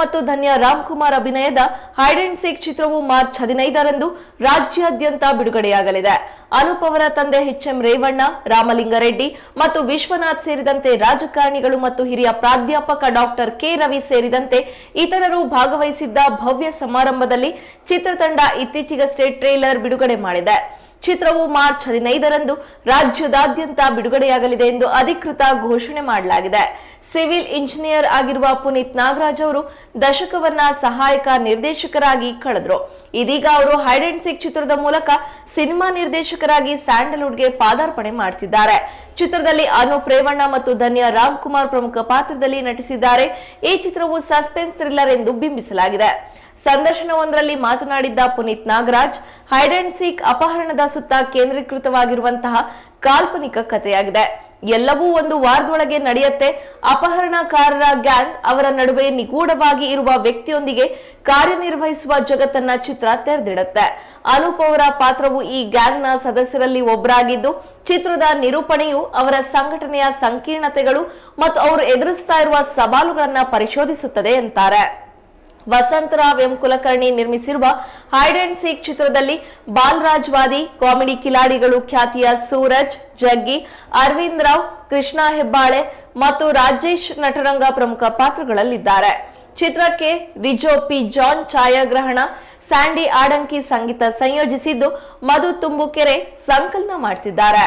ಮತ್ತು ಧನ್ಯ ರಾಮ್ಕುಮಾರ್ ಅಭಿನಯದ hide and seek ಚಿತ್ರವು ಮಾರ್ಚ್ ಹದಿನೈದರಂದು ರಾಜ್ಯಾದ್ಯಂತ ಬಿಡುಗಡೆಯಾಗಲಿದೆ. ಅನೂಪ್ ಅವರ ತಂದೆ ಎಚ್ ಎಂ ರೇವಣ್ಣ, ರಾಮಲಿಂಗರೆಡ್ಡಿ ಮತ್ತು ವಿಶ್ವನಾಥ್ ಸೇರಿದಂತೆ ರಾಜಕಾರಣಿಗಳು ಮತ್ತು ಹಿರಿಯ ಪ್ರಾಧ್ಯಾಪಕ ಡಾಕ್ಟರ್ ಕೆ ರವಿ ಸೇರಿದಂತೆ ಇತರರು ಭಾಗವಹಿಸಿದ್ದ ಭವ್ಯ ಸಮಾರಂಭದಲ್ಲಿ ಚಿತ್ರತಂಡ ಇತ್ತೀಚೆಗಷ್ಟೇ ಟ್ರೇಲರ್ ಬಿಡುಗಡೆ ಮಾಡಿದೆ. ಚಿತ್ರವು ಮಾರ್ಚ್ ಹದಿನೈದರಂದು ರಾಜ್ಯದಾದ್ಯಂತ ಬಿಡುಗಡೆಯಾಗಲಿದೆ ಎಂದು ಅಧಿಕೃತ ಘೋಷಣೆ ಮಾಡಲಾಗಿದೆ. ಸಿವಿಲ್ ಇಂಜಿನಿಯರ್ ಆಗಿರುವ ಪುನೀತ್ ನಾಗರಾಜ್ ಅವರು ದಶಕವನ್ನ ಸಹಾಯಕ ನಿರ್ದೇಶಕರಾಗಿ ಕಳೆದ್ರು. ಇದೀಗ ಅವರು ಹೈಡ್ ಅಂಡ್ ಸಿಕ್ ಚಿತ್ರದ ಮೂಲಕ ಸಿನಿಮಾ ನಿರ್ದೇಶಕರಾಗಿ ಸ್ಯಾಂಡಲ್ವುಡ್ಗೆ ಪಾದಾರ್ಪಣೆ ಮಾಡ್ತಿದ್ದಾರೆ. ಚಿತ್ರದಲ್ಲಿ ಅನು ರೇವಣ್ಣ ಮತ್ತು ಧನ್ಯ ರಾಮ್ಕುಮಾರ್ ಪ್ರಮುಖ ಪಾತ್ರದಲ್ಲಿ ನಟಿಸಿದ್ದಾರೆ. ಈ ಚಿತ್ರವು ಸಸ್ಪೆನ್ಸ್ ಥ್ರಿಲ್ಲರ್ ಎಂದು ಬಿಂಬಿಸಲಾಗಿದೆ. ಸಂದರ್ಶನವೊಂದರಲ್ಲಿ ಮಾತನಾಡಿದ್ದ Puneeth Nagaraj hide and seek ಅಪಹರಣದ ಸುತ್ತ ಕೇಂದ್ರೀಕೃತವಾಗಿರುವಂತಹ ಕಾಲ್ಪನಿಕ ಕಥೆಯಾಗಿದೆ. ಎಲ್ಲವೂ ಒಂದು ವಾರದೊಳಗೆ ನಡೆಯುತ್ತೆ. ಅಪಹರಣಕಾರರ ಗ್ಯಾಂಗ್ ಅವರ ನಡುವೆ ನಿಗೂಢವಾಗಿ ಇರುವ ವ್ಯಕ್ತಿಯೊಂದಿಗೆ ಕಾರ್ಯನಿರ್ವಹಿಸುವ ಜಗತ್ತನ್ನ ಚಿತ್ರ ತೆರೆದಿಡುತ್ತೆ. ಅನೂಪ್ ಅವರ ಪಾತ್ರವು ಈ ಗ್ಯಾಂಗ್ನ ಸದಸ್ಯರಲ್ಲಿ ಒಬ್ಬರಾಗಿದ್ದು, ಚಿತ್ರದ ನಿರೂಪಣೆಯು ಅವರ ಸಂಘಟನೆಯ ಸಂಕೀರ್ಣತೆಗಳು ಮತ್ತು ಅವರು ಎದುರಿಸ್ತಾ ಇರುವ ಸವಾಲುಗಳನ್ನ ಪರಿಶೋಧಿಸುತ್ತದೆ ಅಂತಾರೆ. ವಸಂತರಾವ್ ಎಂ ಕುಲಕರ್ಣಿ ನಿರ್ಮಿಸಿರುವ ಹೈಡ್ ಅಂಡ್ ಸೀಕ್ ಚಿತ್ರದಲ್ಲಿ ಬಾಲರಾಜ್ ವಾದಿ ಕಾಮಿಡಿ ಕಿಲಾಡಿಗಳು ಖ್ಯಾತಿಯ ಸೂರಜ್, ಜಗ್ಗಿ, ಅರವಿಂದ್ ರಾವ್, ಕೃಷ್ಣ ಹೆಬ್ಬಾಳೆ ಮತ್ತು ರಾಜೇಶ್ ನಟರಂಗ ಪ್ರಮುಖ ಪಾತ್ರಗಳಲ್ಲಿದ್ದಾರೆ. ಚಿತ್ರಕ್ಕೆ ರಿಜೋ ಪಿ ಜಾನ್ ಛಾಯಾಗ್ರಹಣ, ಸ್ಯಾಂಡಿ ಆಡಂಕಿ ಸಂಗೀತ ಸಂಯೋಜಿಸಿದ್ದು ಮಧು ತುಂಬುಕೆರೆ ಸಂಕಲನ ಮಾಡ್ತಿದ್ದಾರೆ.